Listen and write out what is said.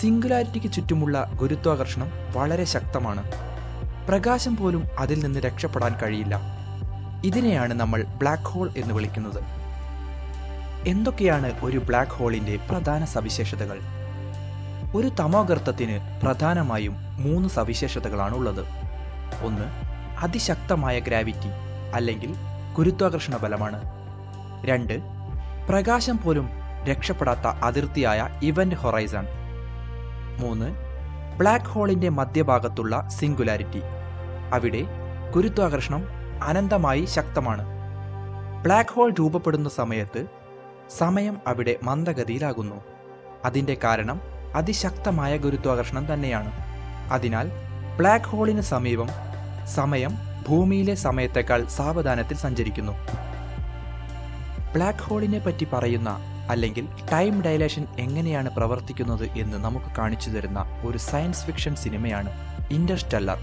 സിംഗുലാരിറ്റിക്ക് ചുറ്റുമുള്ള ഗുരുത്വാകർഷണം വളരെ ശക്തമാണ്. പ്രകാശം പോലും അതിൽ നിന്ന് രക്ഷപ്പെടാൻ കഴിയില്ല. ഇതിനെയാണ് നമ്മൾ ബ്ലാക്ക് ഹോൾ എന്ന് വിളിക്കുന്നത്. എന്തൊക്കെയാണ് ഒരു ബ്ലാക്ക് ഹോളിന്റെ പ്രധാന സവിശേഷതകൾ? ഒരു തമോഗർത്തത്തിന് പ്രധാനമായും മൂന്ന് സവിശേഷതകളാണ് ഉള്ളത് ഒന്ന് അതിശക്തമായ ഗ്രാവിറ്റി അല്ലെങ്കിൽ ഗുരുത്വാകർഷണ ബലമാണ്. രണ്ട് പ്രകാശം പോലും രക്ഷപ്പെടാത്ത അതിർത്തിയായ ഇവന്റ് ഹൊറൈസൺ മൂന്ന്. ബ്ലാക്ക് ഹോളിന്റെ മധ്യഭാഗത്തുള്ള സിംഗുലാരിറ്റി. അവിടെ ഗുരുത്വാകർഷണം അനന്തമായി ശക്തമാണ്. ബ്ലാക്ക് ഹോൾ രൂപപ്പെടുന്ന സമയത്ത് സമയം അവിടെ മന്ദഗതിയിലാകുന്നു. അതിന്റെ കാരണം അതിശക്തമായ ഗുരുത്വാകർഷണം തന്നെയാണ്. അതിനാൽ ബ്ലാക്ക് ഹോളിന് സമീപം സമയം ഭൂമിയിലെ സമയത്തേക്കാൾ സാവധാനത്തിൽ സഞ്ചരിക്കുന്നു. ബ്ലാക്ക് ഹോളിനെ പറ്റി പറയുന്ന അല്ലെങ്കിൽ ടൈം ഡയലേഷൻ എങ്ങനെയാണ് പ്രവർത്തിക്കുന്നത് എന്ന് നമുക്ക് കാണിച്ചു തരുന്ന ഒരു സയൻസ് ഫിക്ഷൻ സിനിമയാണ് ഇന്റർസ്റ്റെല്ലർ